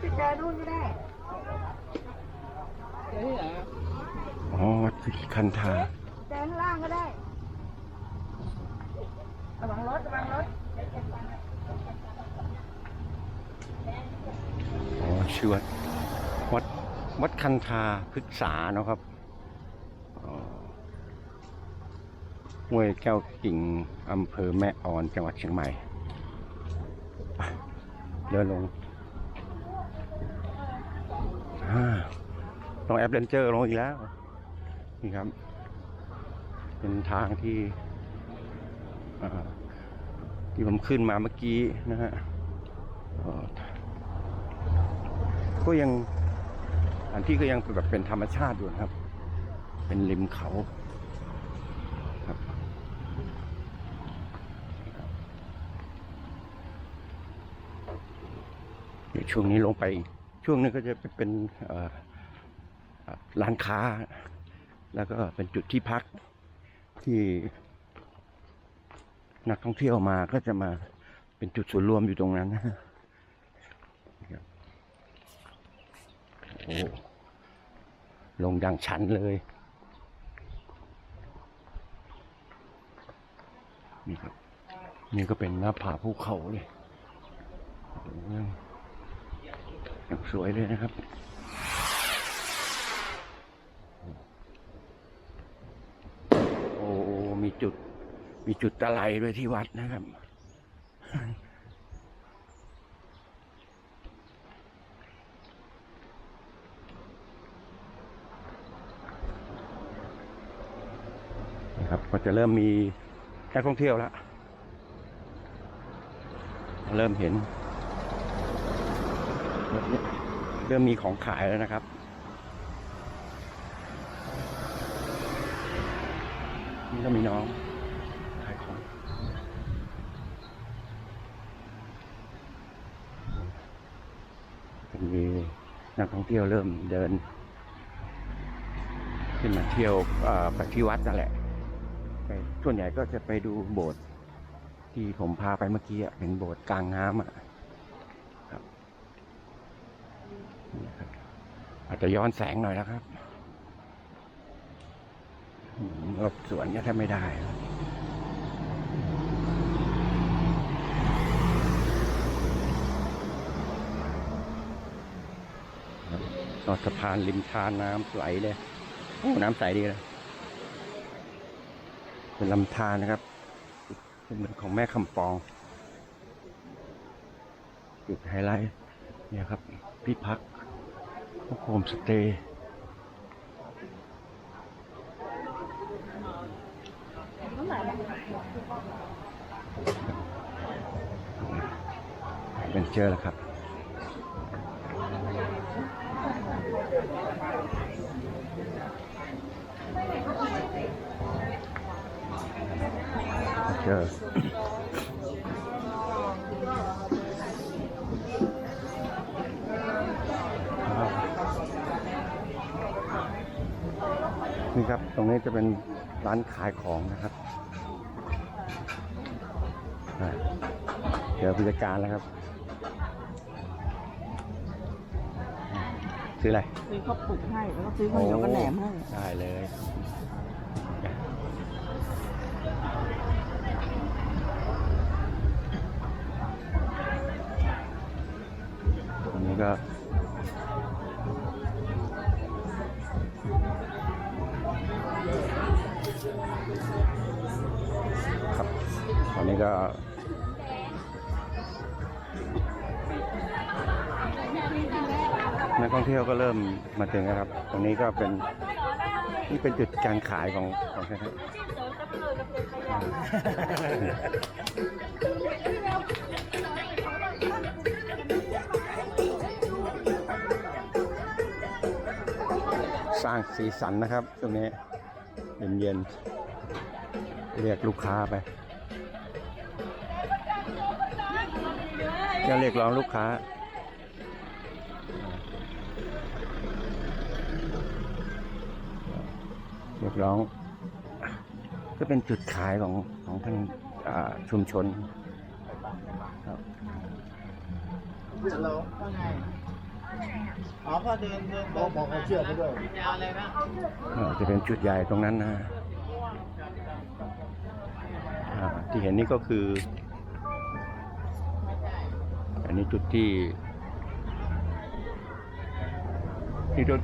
ไปเจอนู่นก็ได้เจอที่ไหนอะอ๋อวัดคันธาเจอข้างล่างก็ได้ระวังรถระวังรถอ๋อชื่อวัดวัดวัดคันธาพฤกษาเนาะครับอ๋อห้วยแก้วกิ่งอำเภอแม่ออนจังหวัดเชียงใหม่ไปเดินลงอ่า ต้องแอปเลนเจอร์ลงอีกแล้ว นี่ครับ เป็นทางที่ที่ผมขึ้นมาเมื่อกี้นะฮะก็ยังอันที่ก็ยังแบบเป็นธรรมชาติอยู่นะครับ เป็นริมเขาครับเดี๋ยวช่วงนี้ลงไป ช่วงนึงก็จะเป็นเอ่อ ร้านค้า แล้วก็เป็นจุดที่พักที่นักท่องเที่ยวมาก็จะมาเป็นจุดส่วนรวมอยู่ตรงนั้นโอ้ลงอย่างชันเลยนี่ครับนี่ก็เป็นหน้าผาภูเขาเลย สวยเลยนะครับ โอ้โอ้มี จุด มีจุดตะไลด้วยที่วัดนะครับ นะครับก็จะเริ่มมีนักท่องเที่ยวแล้ว เริ่มเห็น เริ่มมีของขายแล้วนะครับ นี่ก็มีน้องขายของจะมีนักท่องเที่ยวเริ่มเดิน ขึ้นมาเที่ยวไปที่วัดนั่นแหละไปส่วนใหญ่ก็จะไปดูโบสถ์ที่ผมพาไปเมื่อกี้เป็นโบสถ์กลางน้ำอะครับอาจจะย้อนแสงหน่อยนะครับ อืมรถสวนก็แทบไม่ได้นอดสะพานริมทานน้ำไหลเลยโอ้น้ำใสดีเลย เป็นลำธารนะครับ เป็นเหมือนของแม่คำปอง จุดไฮไลท์เนี่ยครับ พี่พักโฮมสเตย์ เป็นเจอแล้วครับเจอนี่ครับ ตรงนี้จะเป็นร้านขายของนะครับ อ่าเจอผู้จัดการแล้วครับ ซื้ออะไร ซื้อข้าวปลุกให้ แล้วก็ซื้อข้าวเหนียวกับแหนมให้ ได้เลย อันนี้ก็ครับตอนนี้ก็ นักท่องเที่ยวก็เริ่มมาถึงนะครับ ตรงนี้ก็เป็นนี่เป็นจุดการขายของของใครครับสร้างสีสันนะครับ ตรงนี้เย็นๆเรียกลูกค้าไปจะเรียกร้องลูกค้า รียกร้อง ก็เป็นจุดขายของของทางอ่าชุมชนครับฮัลโหลว่าไงอ๋อก็เดินเดินบอกบอกเขาเชื่อเขาด้วยจะเอาอะไรบ้างอ่าจะเป็นจุดใหญ่ตรงนั้นนะอ่าที่เห็นนี่ก็คือ อันนี้จุดที่ที่รถ